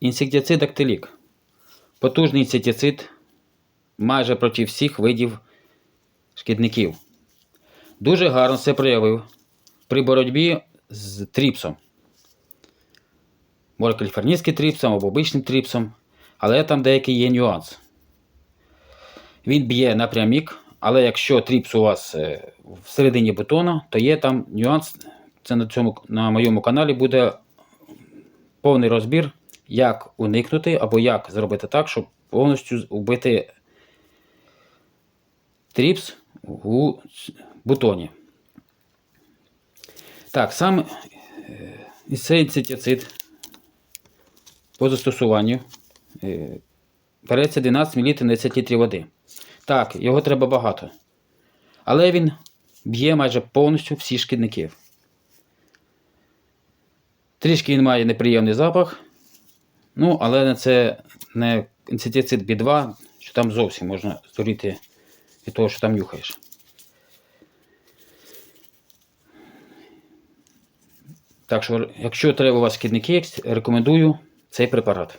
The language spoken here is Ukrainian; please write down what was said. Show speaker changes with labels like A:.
A: інсектицид Актилік. Потужний інсектицид майже проти всіх видів шкідників. Дуже гарно це проявив при боротьбі з тріпсом. Може каліфорнійським тріпсом або обичним тріпсом, але там деякий є нюанс. Він б'є напрямік, але якщо тріпс у вас е, всередині бутона, то є там нюанс. Це на, цьому, на моєму каналі буде повний розбір, як уникнути або як зробити так, щоб повністю вбити тріпс у бутоні. Так, сам е, цей по застосуванню береться 12 мл на 10 літрів води. Так, його треба багато. Але він б'є майже повністю всі шкідників. Трішки він має неприємний запах. Ну, але це не інсектицид B2, що там зовсім можна здуріти від того, що там нюхаєш. Так що, якщо треба у вас шкідники, рекомендую цей препарат.